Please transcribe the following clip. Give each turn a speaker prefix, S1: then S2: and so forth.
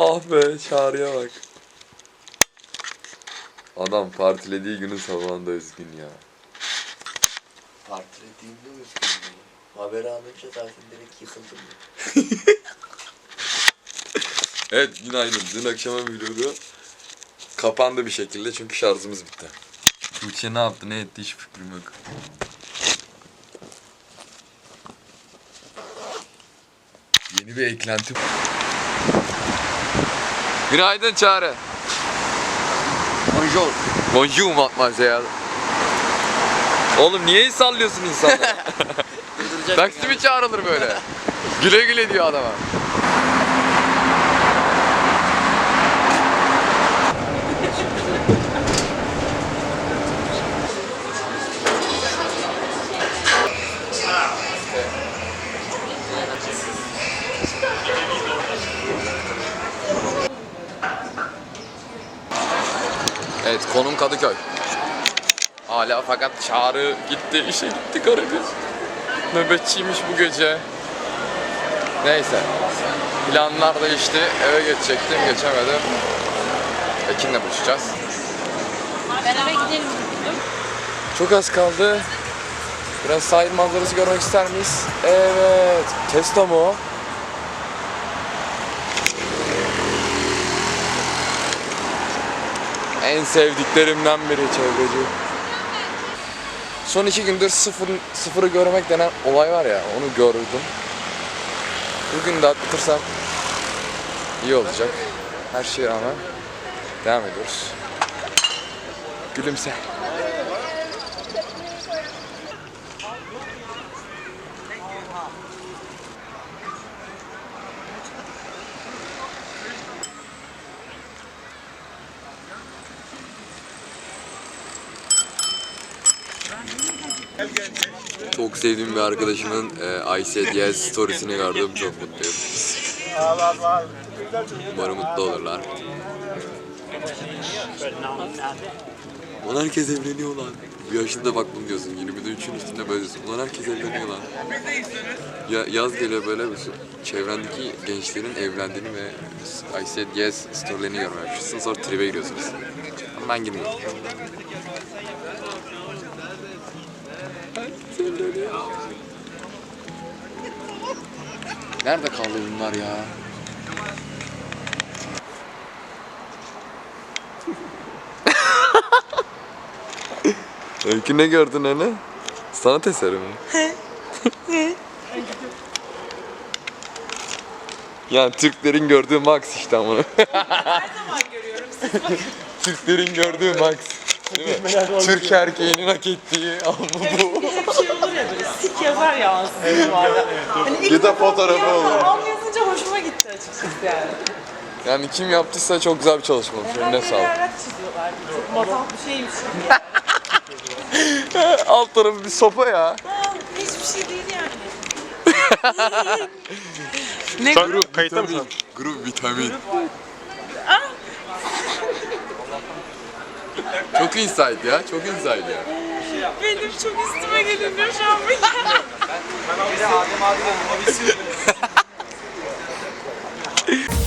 S1: Ah be çağrıya bak. Adam partilediği günün sabahında üzgün ya.
S2: Partilediğimde üzgündüm. Haberi alınca zaten direkt yıkıldım.
S1: Evet günaydın. Dün akşamın vlogu kapandı bir şekilde çünkü şarjımız bitti. Tuğçe ne yaptı ne etti hiç fikrim yok. Yeni bir eklenti. Günaydın Çağrı.
S2: Bonjour.
S1: Bonjour mademoiselle. Oğlum niye sallıyorsun insanlara? Taksi mi çağrılır böyle? Güle güle diyor adama. Evet konum Kadıköy. Hala fakat çağrı gitti işe gitti garibim. Nöbetçiymiş bu gece. Neyse. Planlar değişti. Eve geçecektim geçemedim. Ekin'le buluşacağız.
S3: Beraber gidelim.
S1: Çok az kaldı. Biraz sahil manzarası görmek ister miyiz? Evet. Tesla En sevdiklerimden biri çevreci. Son iki gündür sıfır, sıfırı görmek denen olay var ya onu gördüm. Bugün de atlatırsam iyi olacak. Her şeye rağmen devam ediyoruz. Gülümse. Çok sevdiğim bir arkadaşımın e, ICDS storiesini gördüm. Çok mutluyum. Umarım mutlu olurlar. Ulan herkes evleniyor lan. Bu yaşında da bak bunu diyorsun. 23'ün üstünde böyle diyorsun. Ulan herkes evleniyor lan. Ya, yaz geliyor böyle bir çevrendeki gençlerin evlendiğini ve ICDS storylerini görmeye başlıyorsun. Sonra tribe giriyorsunuz. Ama ben girmiyorum. Nerede kaldı bunlar ya? Öykü ne gördün hani? Sanat eseri mi? yani Türklerin gördüğü Max işte ama.
S3: Her zaman görüyorum.
S1: Türklerin gördüğü Max. Değil mi? Türk erkeğinin hak ettiği ama bu.
S3: Hep şey olur ya böyle sik yazar ya. Hani ilk
S1: Ya da
S3: defa
S1: fotoğrafı
S3: okuyorum,
S1: olur.
S3: Al yazınca hoşuma gitti açıkçası yani.
S1: Yani kim yaptıysa çok güzel bir çalışma olmuş. Eline
S3: Böyle
S1: sağlık.
S3: yerler çiziyorlar. Çok matah bir şeymiş.
S1: Alt tarafı bir sopa ya.
S3: Ha, hiçbir şey değil yani. ne
S1: Grup kayıtta mısın? Grup vitamin. Çok insight ya, çok insight ya.
S3: Benim çok üstüme geliniyor şu an benim. Ben, ben abi Adem abi de bunu